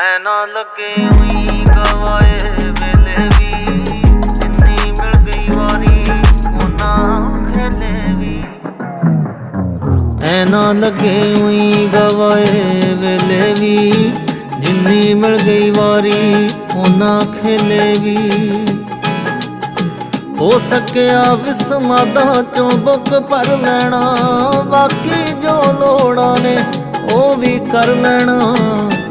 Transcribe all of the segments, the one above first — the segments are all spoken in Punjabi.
ਐ ਨਾ ਲੱਗੇ ਉਹੀ ਗਵਾਏ ਵੇਲੇ ਵੀ। ਜਿੰਨੀ ਮਿਲ ਗਈ ਵਾਰੀ ਉਹਨਾਂ ਖੇਲੇ ਵੀ। ਐ ਨਾ ਲੱਗੇ ਉਹੀ ਗਵਾਏ ਵੇਲੇ ਵੀ। ਜਿੰਨੀ ਮਿਲ ਗਈ ਵਾਰੀ ਉਹਨਾਂ ਖੇਲੇ ਵੀ। ਹੋ ਸਕਿਆ ਵਿਸਮਾਦਾ ਚੋਂ ਬੁੱਕ ਭਰ ਲੈਣਾ, ਬਾਕੀ ਜੋ ਲੋੜਾਂ ਨੇ ਉਹ ਵੀ ਕਰ ਲੈਣਾ।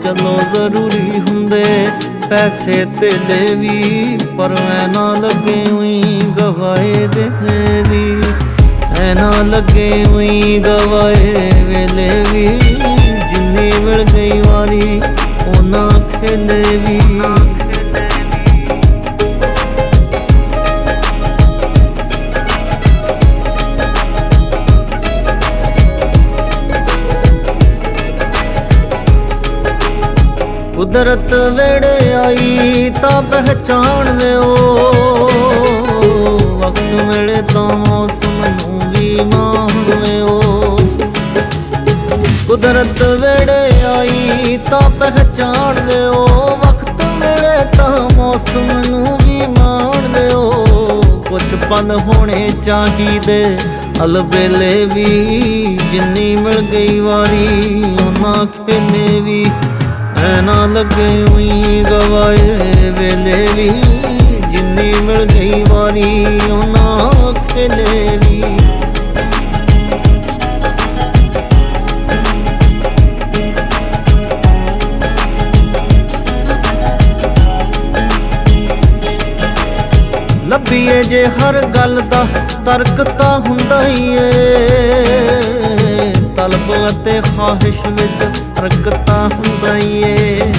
ਚਲੋ ਜ਼ਰੂਰੀ ਹੁੰਦੇ ਪੈਸੇ ਤੇ ਲੈ ਵੀ ਪਰ ਮੈਂ ਨਾ ਲੱਗੇ ਹੋਈ ਗਵਾਏ ਵੇਲੇ ਵੀ। ਐ ਨਾ ਲੱਗੇ ਹੋਈ ਗਵਾਏ ਵੇਲੇ ਵੀ। ਜਿੰਨੀ ਮਿਲ ਗਈ ਕੁਦਰਤ ਵੇੜੇ ਆਈ ਤਾਂ ਪਹਿਚਾਣ ਲਿਓ। ਵਕਤ ਮਿਲੇ ਤਾਂ ਮੌਸਮ ਨੂੰ ਵੀ ਮਾਣ ਲਿਓ। ਕੁਦਰਤ ਵੇੜੇ ਆਈ ਤਾਂ ਪਹਿਚਾਣ ਲਿਓ। ਵਕਤ ਮਿਲੇ ਤਾਂ ਮੌਸਮ ਨੂੰ ਵੀ ਮਾਣ ਲਿਓ। ਕੁਛ ਪਲ ਹੋਣੇ ਚਾਹੀਦੇ, ਅਲਬੇਲੇ ਵੀ। ਜਿੰਨੀ ਮਿਲ ਗਈ ਵਾਰੀ, ਉਹਨਾਂ ਖੇਲੇ ਵੀ। ਐ ਨਾ ਲੱਗੇ ਉਹੀ ਗਵਾਏ ਵੇਲੇ ਵੀ। ਜਿੰਨੀ ਮਿਲ ਗਈ ਵਾਰੀ, ਉਹਨਾਂ ਖੇਲੇ ਵੀ। ਲੱਭੀਏ ਜੇ ਹਰ ਗੱਲ ਦਾ ਤਰਕ ਤਾਂ ਹੁੰਦਾ ਹੀ ਏ। ਤਲਬ ਅਤੇ ਖਾਹਿਸ਼ ਵਿੱਚ ਫ਼ਰਕ ਤਾਂ ਹੁੰਦਾ ਹੀ ਏ।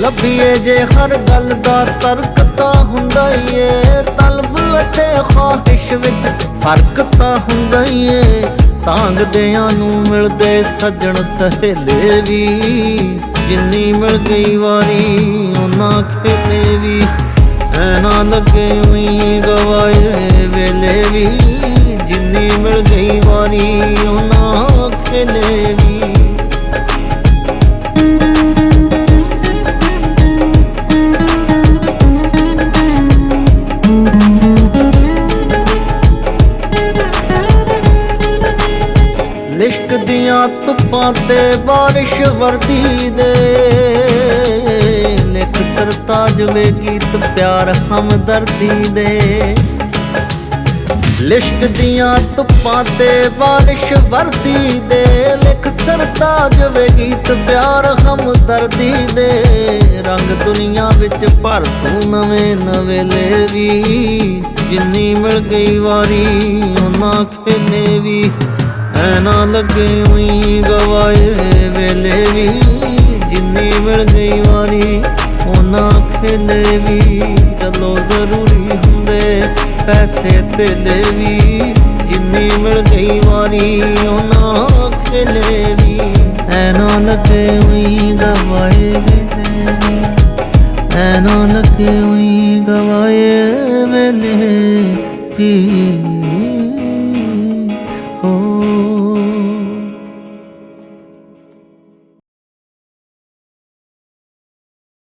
ਲੱਭੀਏ ਜੇ ਹਰ ਗੱਲ ਦਾ ਤਰਕ ਤਾਂ ਹੁੰਦਾ ਹੀ ਏ। ਤਲਬ ਅਤੇ ਖਾਹਿਸ਼ ਵਿੱਚ ਫ਼ਰਕ ਤਾਂ ਹੁੰਦਾ ਹੀ ਏ। ਤਾਂਗਦਿਆਂ ਨੂੰ ਮਿਲਦੇ ਸੱਜਣ ਸਹੇਲੇ ਵੀ। ਜਿੰਨੀ ਮਿਲ ਗਈ ਵਾਰੀ, ਉਹਨਾਂ ਖੇਲੇ ਵੀ। ਐ ਲੱਗੇ ਉਹੀ ਗਵਾਏ ਵੇਲੇ ਵੀ। ਜਿੰਨੀ ਮਿਲ ਗਈ ਵਾਰੀ, ਉਹਨਾਂ ਖੇਲੇ ਵੀ। ਲਿਸ਼ਕ ਦੀਆਂ ਧੁੱਪਾਂ ਤੇ ਬਾਰਿਸ਼ ਵਰਦੀ ਦੇ ਲਿਖ ਸਰਤਾਜ ਵੇ ਗੀਤ ਪਿਆਰ ਹਮਦਰਦੀ ਦੇ। ਲਿਸ਼ਕ ਦੀਆਂ ਧੁੱਪਾਂ ਤੇ ਬਾਰਿਸ਼ ਵਰਦੀ ਦੇ, ਲਿਖ ਸਰਤਾਜ ਵੇ ਗੀਤ ਪਿਆਰ ਹਮਦਰਦੀ ਦੇ। ਰੰਗ ਦੁਨੀਆ ਵਿੱਚ ਭਰ ਤੂੰ ਨਵੇਂ ਨਵੇਲੇ ਵੀ, ਜਿੰਨੀ ਮਿਲ ਗਈ ਵਾਰੀ ਉਹਨਾਂ ਖੇਲੇ ਵੀ। ਐ ਨਾ ਲੱਗੇ ਉਹੀ ਗਵਾਏ ਵੇਲੇ ਵੀ, ਜਿੰਨੀ ਮਿਲ ਗਈ ਵਾਰੀ ਉਹਨਾਂ ਖੇਲੇ ਵੀ। ਚਲੋ ਜ਼ਰੂਰੀ ਹੁੰਦੇ ਪੈਸੇ ਤੇ ਵੀ, ਜਿੰਨੀ ਮਿਲ ਗਈ ਵਾਰੀ, ਉਹਨਾਂ ਖੇਲੇ ਵੀ। ਐ ਨਾ ਲੱਗੇ ਹੋਈ ਗਵਾਏ ਵੇਲੇ ਵੀ। ਐ ਨਾ ਲੱਗੇ ਹੋਈ ਗਵਾਏ ਵੇਲੇ ਵੀ।